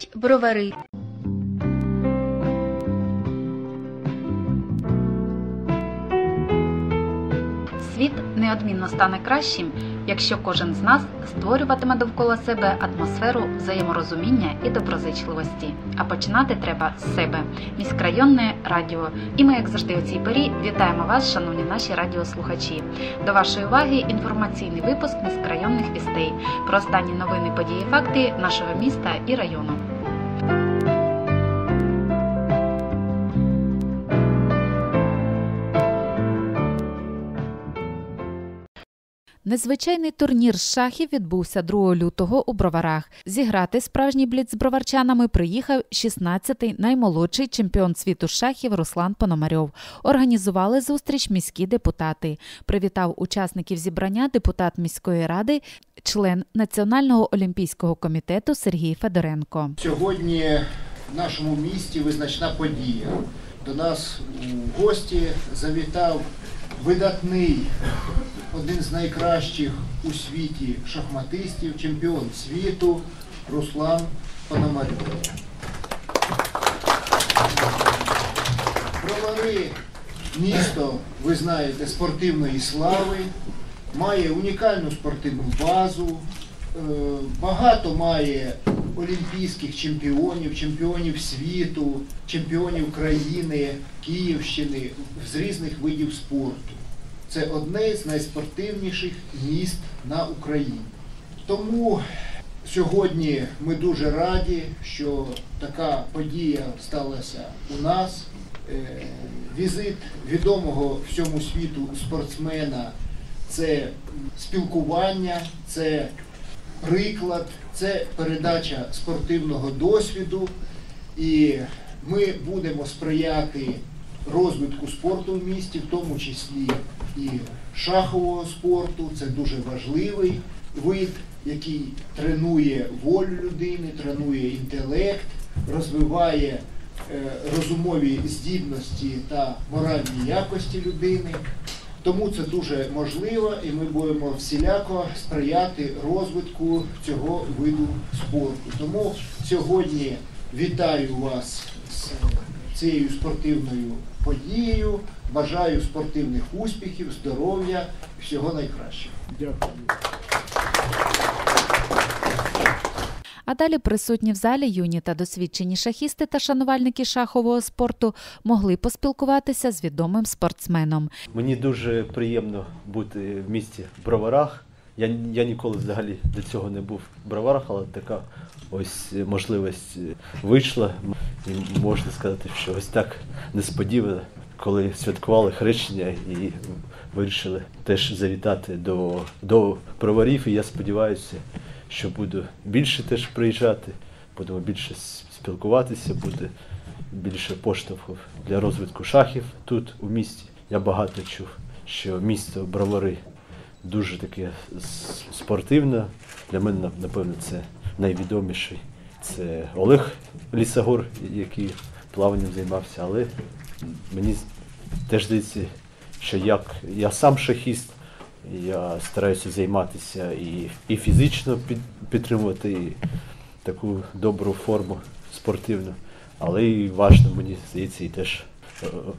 Говорять бровари. Світ неодмінно стане кращим, якщо кожен з нас створюватиме довкола себе атмосферу взаєморозуміння і доброзичливості. А починати треба з себе. Міськрайонне радіо. І ми, як завжди, у цій порі вітаємо вас, шановні наші радіослухачі. До вашої уваги інформаційний випуск міськрайонних вістей про останні новини, події, факти нашого міста і району. Незвичайний турнір шахів відбувся 2 лютого у броварах. Зіграти справжній бліц з броварчанами приїхав 16-й наймолодший чемпіон світу шахів Руслан Пономарьов. Організували зустріч міські депутати. Привітав учасників зібрання депутат міської ради, член Національного олімпійського комітету Сергій Федоренко. Сьогодні в нашому місті визначна подія. До нас у гості завітав видатний, один з найкращих у світі шахматистів, чемпіон світу Руслан Пономарьов. Бровари місто, ви знаєте, спортивної слави, має унікальну спортивну базу, е, багато має олімпійських чемпіонів, чемпіонів світу, чемпіонів країни, Київщини з різних видів спорту. Це одне з найспортивніших міст на Україні. Тому сьогодні ми дуже раді, що така подія сталася у нас. Е, Візит відомого всьому світу спортсмена це спілкування, це приклад, це передача спортивного досвіду, і ми будемо сприяти розвитку спорту в місті, в тому числі і шахового спорту. Це дуже важливий вид, який тренує волю людини, тренує інтелект, розвиває е, розумові здібності та моральні якості людини. Тому це дуже можливо, і ми будемо всіляко сприяти розвитку цього виду спорту. Тому сьогодні вітаю вас з цією спортивною подією. Бажаю спортивних успіхів, здоров'я всього найкращого. Дякую. А далі присутні в залі юні та досвідчені шахісти та шанувальники шахового спорту могли поспілкуватися з відомим спортсменом. Мені дуже приємно бути в місті Броварах. Я, я ніколи взагалі до цього не був в Броварах, але така ось можливість вийшла. І можна сказати, що ось так несподівано, коли святкували хрещення і вирішили теж завітати до, до броварів. І я сподіваюся, що буду більше теж приїжджати, будемо більше спілкуватися, буде більше поштовхів для розвитку шахів тут у місті. Я багато чув, що місто Бровари дуже таке спортивне. Для мене, напевно, це найвідоміший. Це Олег Лісогор, який плаванням займався, але мені теж здається, що як я сам шахіст, я стараюся займатися і і фізично під, підтримувати і таку добру форму спортивну, але і важливо, мені здається, і теж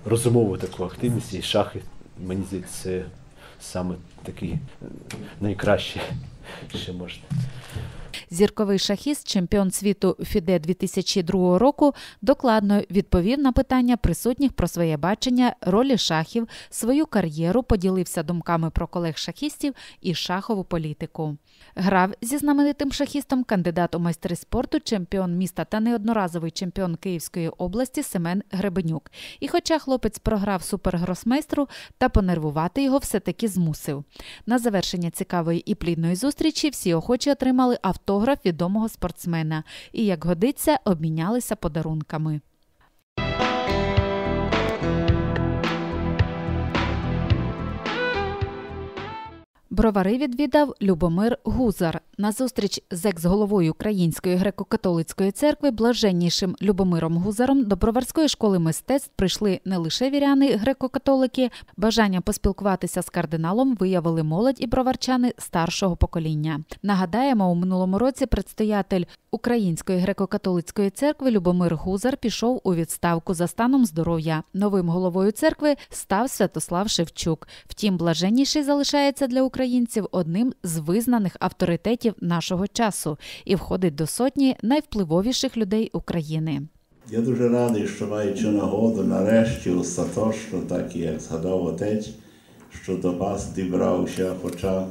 розумову таку активність, і шахи, мені здається, це саме такі найкраще, що можна. Зірковий шахіст, чемпіон світу Фіде 2002 року, докладно відповів на питання присутніх про своє бачення ролі шахів, свою кар'єру, поділився думками про колег шахістів і шахову політику. Грав зі знаменитим шахістом кандидат у майстри спорту, чемпіон міста та неодноразовий чемпіон Київської області Семен Гребенюк. І, хоча хлопець програв супергросмейстру, та понервувати його все-таки змусив. На завершення цікавої і плідної зустрічі всі охочі отримали автограф відомого спортсмена і, як годиться, обмінялися подарунками. Бровари відвідав Любомир Гузар. На зустріч з екс-головою Української греко-католицької церкви блаженнішим Любомиром Гузаром до Броварської школи мистецтв прийшли не лише віряни греко-католики. Бажання поспілкуватися з кардиналом виявили молодь і броварчани старшого покоління. Нагадаємо, у минулому році предстоятель Української греко-католицької церкви Любомир Гузар пішов у відставку за станом здоров'я. Новим головою церкви став Святослав Шевчук. Втім, блаженніший залишається для українців одним з визнаних авторитетів нашого часу і входить до сотні найвпливовіших людей України. Я дуже радий, що маючи нагоду нарешті остаточно, так як згадав отець, що до вас дібрався, хоча,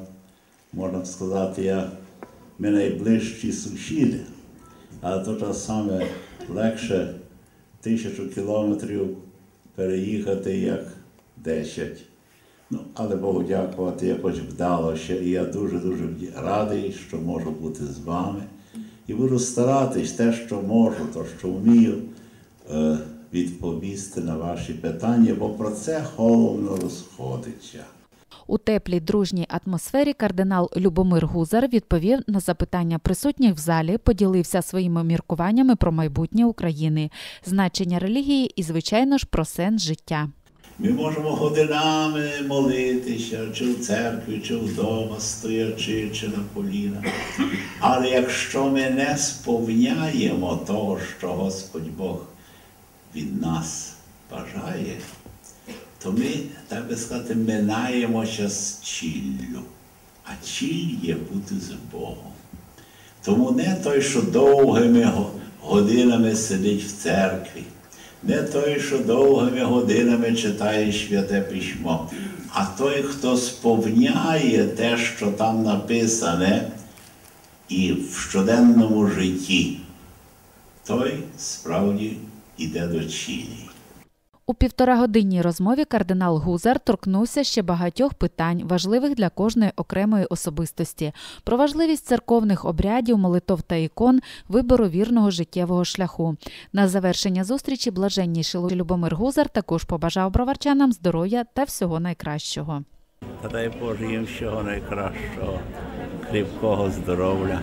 можна сказати, я, ми найближчі сусіди, але то ж саме легше тисячу кілометрів переїхати, як десять. Ну, але Богу дякувати, якось вдалося. І я дуже-дуже радий, що можу бути з вами. І буду старатись те, що можу, то що вмію, е, відповісти на ваші питання, бо про це головно розходиться. У теплій дружній атмосфері кардинал Любомир Гузар відповів на запитання присутніх в залі, поділився своїми міркуваннями про майбутнє України, значення релігії і, звичайно ж, про сенс життя. Ми можемо годинами молитися, чи в церкві, чи вдома, стоячи, чи на колінах. Але якщо ми не сповняємо того, що Господь Бог від нас бажає, то ми, так би сказати, минаємося з чіллю. А чіль є бути з Богом. Тому не той, що довгими годинами сидить в церкві не той, що довгими годинами читає святе письмо, а той, хто сповняє те, що там написане, і в щоденному житті, той справді йде до чілі. У півторагодинній розмові кардинал Гузар торкнувся ще багатьох питань, важливих для кожної окремої особистості, про важливість церковних обрядів, молитов та ікон, вибору вірного життєвого шляху. На завершення зустрічі блаженніший Любомир Гузар також побажав броварчанам здоров'я та всього найкращого. Та дай Боже їм всього найкращого, кріпкого здоров'я,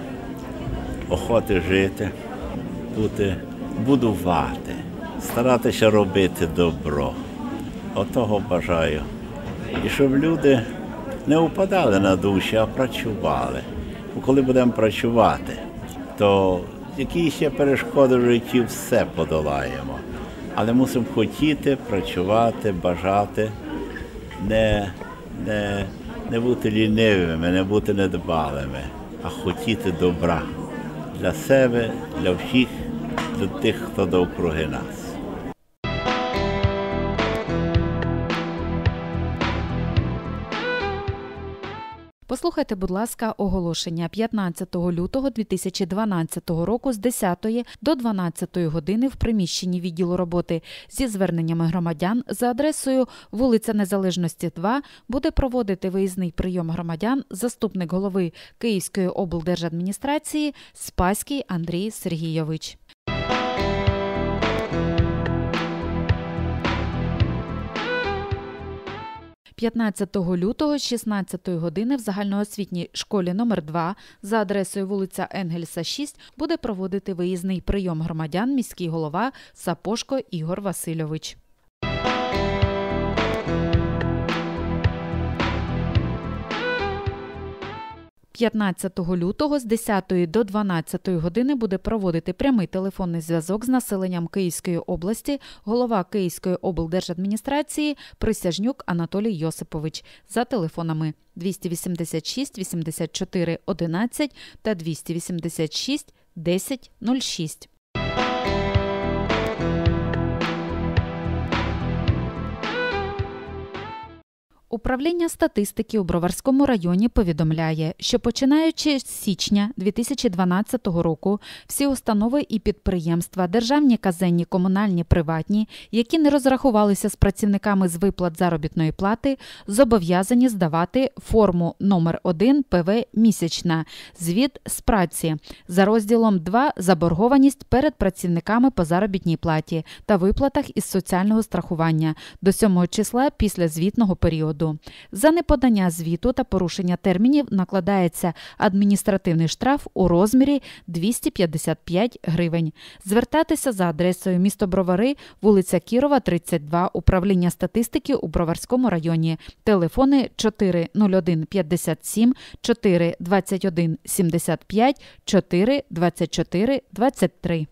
охоти жити, бути, будувати старатися робити добро. Отого бажаю. І щоб люди не впадали на душі, а працювали. Бо коли будемо працювати, то якісь є перешкоди в житті, все подолаємо. Але мусимо хотіти, працювати, бажати, не, не, не бути лінивими, не бути недбалими, а хотіти добра для себе, для всіх, для тих, хто довкруги нас. Послухайте, будь ласка, оголошення 15 лютого 2012 року з 10 до 12 години в приміщенні відділу роботи зі зверненнями громадян за адресою вулиця Незалежності, 2 буде проводити виїзний прийом громадян заступник голови Київської облдержадміністрації Спаський Андрій Сергійович. 15 лютого з 16 години в загальноосвітній школі номер 2 за адресою вулиця Енгельса, 6 буде проводити виїзний прийом громадян міський голова Сапошко Ігор Васильович. 15 лютого з 10 до 12 години буде проводити прямий телефонний зв'язок з населенням Київської області, голова Київської облдержадміністрації Присяжнюк Анатолій Йосипович за телефонами 286 84 11 та 286 10 06.「Управління статистики у Броварському районі повідомляє, що починаючи з січня 2012 року всі установи і підприємства, державні казенні, комунальні, приватні, які не розрахувалися з працівниками з виплат заробітної плати, зобов'язані здавати форму номер 1 ПВ місячна звіт з праці за розділом 2 заборгованість перед працівниками по заробітній платі та виплатах із соціального страхування до 7 числа після звітного періоду періоду. За неподання звіту та порушення термінів накладається адміністративний штраф у розмірі 255 гривень. Звертатися за адресою місто Бровари, вулиця Кірова, 32, управління статистики у Броварському районі. Телефони 401 57 4 21 75 4 24 23.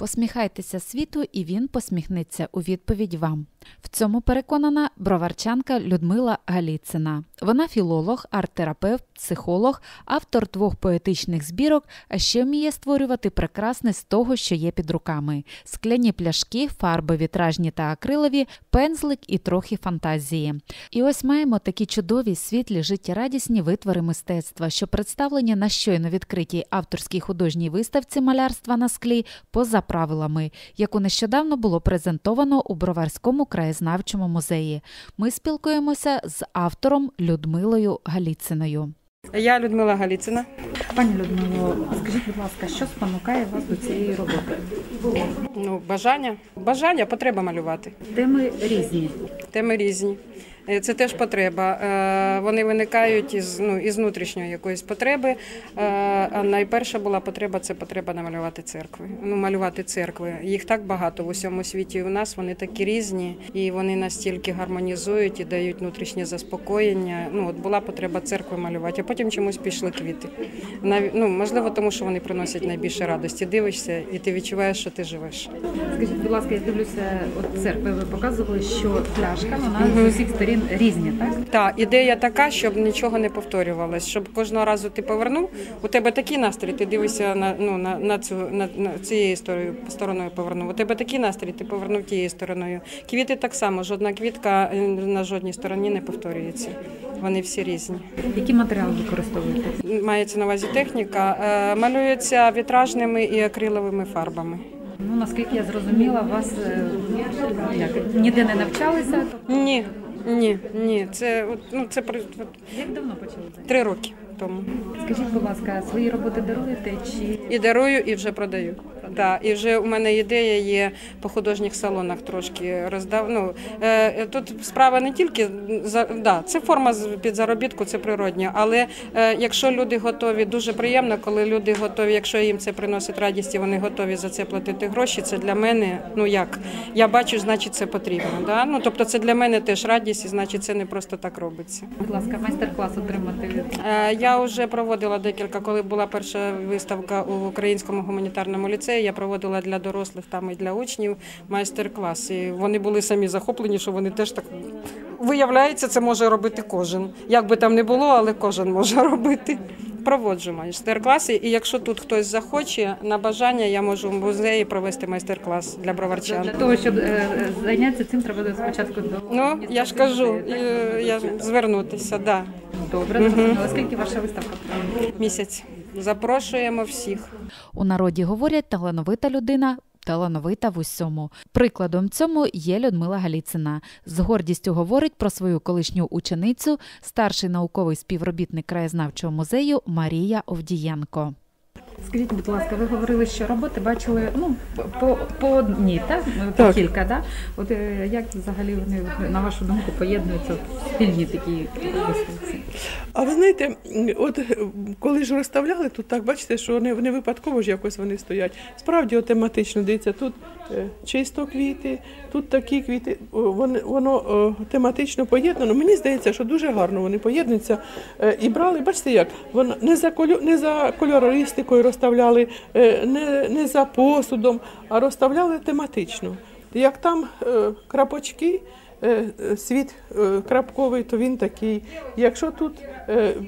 Посміхайтеся світу, і він посміхнеться у відповідь вам. В цьому переконана броварчанка Людмила Галіцина. Вона філолог, арт-терапевт, психолог, автор двох поетичних збірок, а ще вміє створювати прекрасне з того, що є під руками: скляні пляшки, фарби вітражні та акрилові, пензлик і трохи фантазії. І ось маємо такі чудові, світлі, життєрадісні витвори мистецтва, що представлені на щойно відкритій авторській художній виставці малярства на склі поза правилами, яку нещодавно було презентовано у Броварському краєзнавчому музеї. Ми спілкуємося з автором Людмилою Галіциною. Я Людмила Галіцина. Пані Людмило, скажіть, будь ласка, що спонукає вас до цієї роботи? Ну, бажання. Бажання, потреба малювати. Теми різні. Теми різні. Е, Це теж потреба. Е, Вони виникають із, ну, із внутрішньої якоїсь потреби. Е, А найперша була потреба це потреба намалювати церкви. Ну, малювати церкви. Їх так багато в усьому світі. І у нас вони такі різні, і вони настільки гармонізують і дають внутрішнє заспокоєння. Ну, от була потреба церкви малювати, а потім чомусь пішли квіти. Нав... Ну, можливо, тому що вони приносять найбільше радості. Дивишся, і ти відчуваєш, що ти живеш. Скажіть, будь ласка, я дивлюся, от церкви ви показували, що пляшка вона з усіх сторін різні, так? Так, ідея така, щоб нічого не повторювалось, щоб кожного разу ти повернув. У тебе такий настрій, ти дивишся на ну на, на цю на, на цією стороною, стороною повернув. У тебе такий настрій, ти повернув тією стороною. Квіти так само, жодна квітка е, на жодній стороні не повторюється. Вони всі різні. Які матеріали використовуєте? Мається на увазі техніка, е, малюється вітражними і акриловими фарбами. Ну наскільки я зрозуміла, вас е, як, ніде не навчалися. Ні, ні, ні. Це от, ну це от, Як давно почали три роки тому. Скажіть, будь ласка, свої роботи даруєте чи І дарую, і вже продаю. Так, і вже у мене ідея є по художніх салонах трошки роздав. Ну, е, тут справа не тільки за да, це форма під заробітку, це природньо. Але е, якщо люди готові, дуже приємно, коли люди готові, якщо їм це приносить радість, і вони готові за це платити гроші. Це для мене, ну як я бачу, значить це потрібно. Да? Ну тобто, це для мене теж радість, і значить, це не просто так робиться. будь ласка, майстер-клас отримати Е, Я вже проводила декілька, коли була перша виставка у українському гуманітарному ліцеї. Я проводила для дорослих там і для учнів майстер-клас. І вони були самі захоплені, що вони теж так виявляється, це може робити кожен. Як би там не було, але кожен може робити. Проводжу майстер-класи, і якщо тут хтось захоче на бажання, я можу в музеї провести майстер-клас для броварчан. для того, щоб е, зайнятися цим, треба спочатку до Ну я ж кажу, е, я звернутися, да. добре. угу. Скільки ваша виставка? місяць. Запрошуємо всіх. У народі говорять талановита людина. Талановита в усьому. Прикладом цьому є Людмила Галіцина. З гордістю говорить про свою колишню ученицю, старший науковий співробітник краєзнавчого музею Марія Овдієнко. Скажіть, будь ласка, ви говорили, що роботи бачили ну по, по одній, так? по Так. кілька, да? От е, як взагалі вони на вашу думку поєднуються в спільні такі виставці? А ви знаєте, м, от е, коли ж розставляли, тут так бачите, що вони не випадково ж якось вони стоять. Справді от тематично дивіться, тут чисто квіти, тут такі квіти. О, Воно, воно е, тематично поєднано. Мені здається, що дуже гарно вони поєднуються. Е, І брали, бачите як, воно не за колю, не за кольористикою розставляли, е, не, не за посудом, а розставляли тематично. Як там е, крапочки. Е, е, світ е, крапковий, то він такий. Якщо тут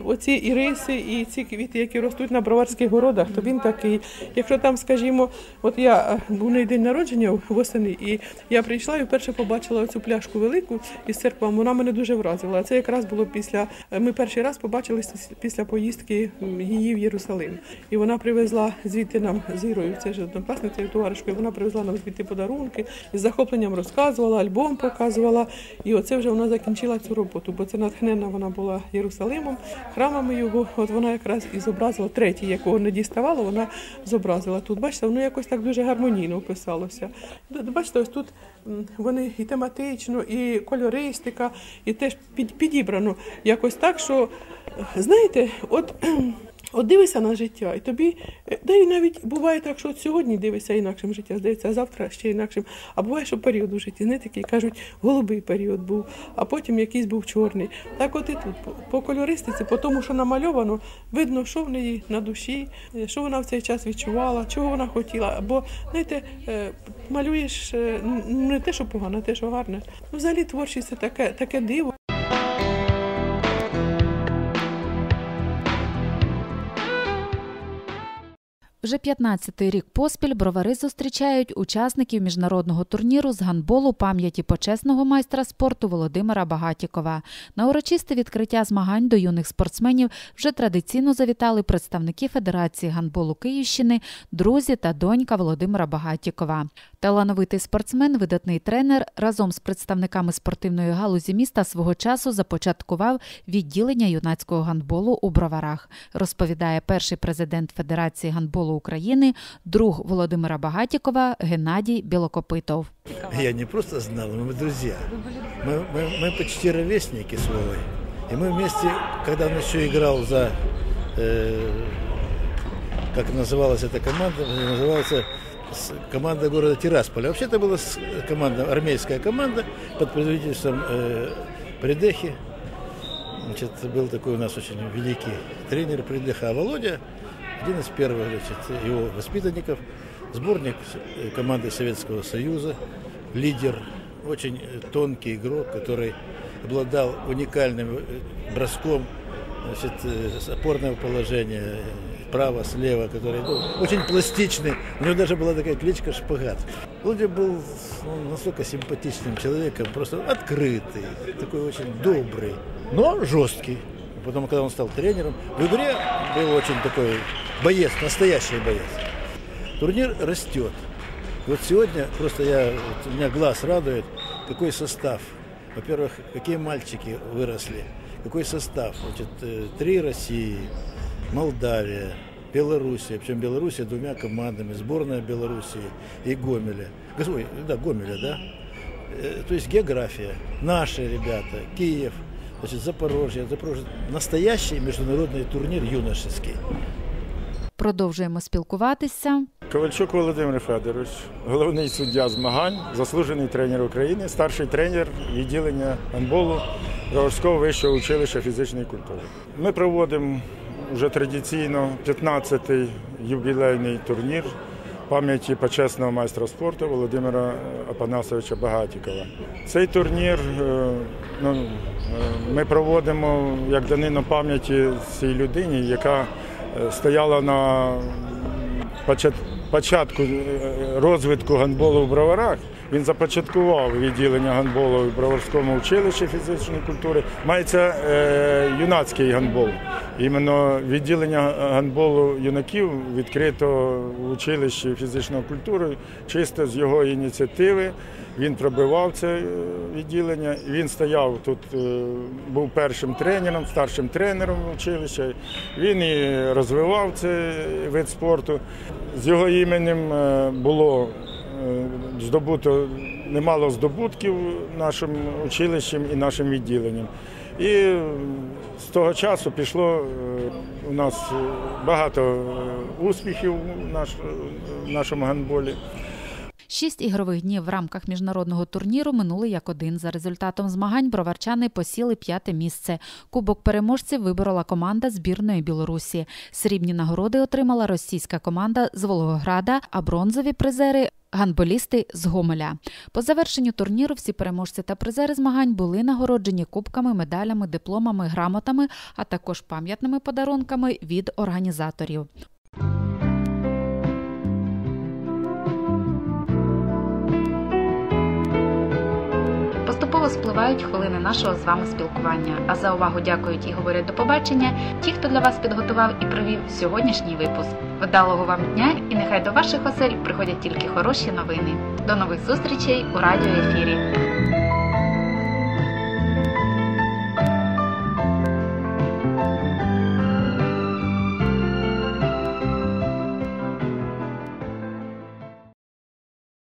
оці іриси і ці квіти, які ростуть на броварських городах, то він такий. Якщо там, скажімо, от я був на день народження восени, і я прийшла і вперше побачила цю пляшку велику із церквами, вона мене дуже вразила. Це якраз було після. Ми перший раз побачилися після поїздки її в Єрусалим. І вона привезла звідти нам з Ірою, це ж однокласницею товаришкою, вона привезла нам звідти подарунки, і з захопленням розказувала, альбом показувала. Була, і оце вже вона закінчила цю роботу, бо це натхненна вона була Єрусалимом, храмами його. От вона якраз і зобразила третій, якого не діставала, вона зобразила тут. Бачите, воно якось так дуже гармонійно описалося. Бачите, ось тут вони і тематично, і кольористика, і теж підібрано якось так, що знаєте, от. От дивишся на життя, і тобі, е, да і навіть буває так, що от сьогодні дивишся інакшим життя, здається, а завтра ще інакшим. А буває, що період у житті, не такий, кажуть, голубий період був, а потім якийсь був чорний. Так от і тут, по, кольористиці, по тому, що намальовано, видно, що в неї на душі, е, що вона в цей час відчувала, чого вона хотіла. Бо, знаєте, е, малюєш е, не те, що погано, а те, що гарне. Ну, взагалі творчість це таке, таке диво. Вже 15-й рік поспіль бровари зустрічають учасників міжнародного турніру з гандболу пам'яті почесного майстра спорту Володимира Багатікова. На урочисте відкриття змагань до юних спортсменів вже традиційно завітали представники Федерації гандболу Київщини, друзі та донька Володимира Багатікова. Талановитий спортсмен, видатний тренер разом з представниками спортивної галузі міста свого часу започаткував відділення юнацького гандболу у броварах, розповідає перший президент Федерації гандболу України, друг Володимира Багатікова Геннадій Білокопитов. Я не просто знал, мы друзья. Мы, мы, мы почти ровесники с Вовой. И мы вместе, когда он еще играл за... э, как называлась эта команда? Называлась с- команда города Тирасполя. Вообще это была с- команда, армейская команда под предводительством э, Придехи. Значит, был такой у нас очень великий тренер Придеха, а Володя, один из первых значит, его воспитанников, сборник команды Советского Союза, лидер, очень тонкий игрок, который обладал уникальным э, броском значит, э, с опорного положения, э, право, слева, который ну, очень пластичный. У него даже была такая кличка «Шпагат». Володя был ну, настолько симпатичным человеком, просто открытый, такой очень добрый, но жесткий. Потом, когда он стал тренером, в игре был очень такой боец, настоящий боец. Турнир растет. Вот сегодня просто я, вот меня глаз радует, какой состав. Во-первых, какие мальчики выросли, какой состав. Значит, э, три России, Молдавия, Белоруссия, причем Белоруссия двумя командами, сборная Белоруссии и Гомеля. Ой, да, Гомеля, да? Э, То есть география, наши ребята, Киев, значит, Запорожье, Запорожье. Настоящий международный турнир юношеский. Продовжуємо спілкуватися. Ковальчук Володимир Федорович, головний суддя змагань, заслужений тренер України, старший тренер відділення гандболу Броварського вищого училища фізичної культури. Ми проводимо вже традиційно 15-й ювілейний турнір пам'яті почесного майстра спорту Володимира Апанасовича Багатікова. Цей турнір е, ну, е, ми проводимо як данину пам'яті цій людині, яка стояла на почат- початку е, розвитку гандболу в броварах. Він започаткував відділення гандболу в Броварському училищі фізичної культури. Мається е, юнацький гандбол. Іменно відділення гандболу юнаків відкрито в училищі фізичної культури чисто з його ініціативи. Він пробивав це е, відділення. Він стояв тут, е, був першим тренером, старшим тренером училища. Він і розвивав цей вид спорту. З його іменем е, було здобуто немало здобутків нашим училищем і нашим відділенням. І е, з того часу пішло е, у нас е, багато е, успіхів в нашому гандболі. Шість ігрових днів в рамках міжнародного турніру минули як один. За результатом змагань броварчани посіли п'яте місце. Кубок переможців виборола команда збірної Білорусі. Срібні нагороди отримала російська команда з Волгограда, а бронзові призери. Гандболісти з Гомеля по завершенню турніру всі переможці та призери змагань були нагороджені кубками, медалями, дипломами, грамотами, а також пам'ятними подарунками від організаторів. Поступово спливають хвилини нашого з вами спілкування. А за увагу дякують і говорять до побачення ті, хто для вас підготував і провів сьогоднішній випуск. Вдалого вам дня і нехай до ваших осель приходять тільки хороші новини. До нових зустрічей у радіоефірі.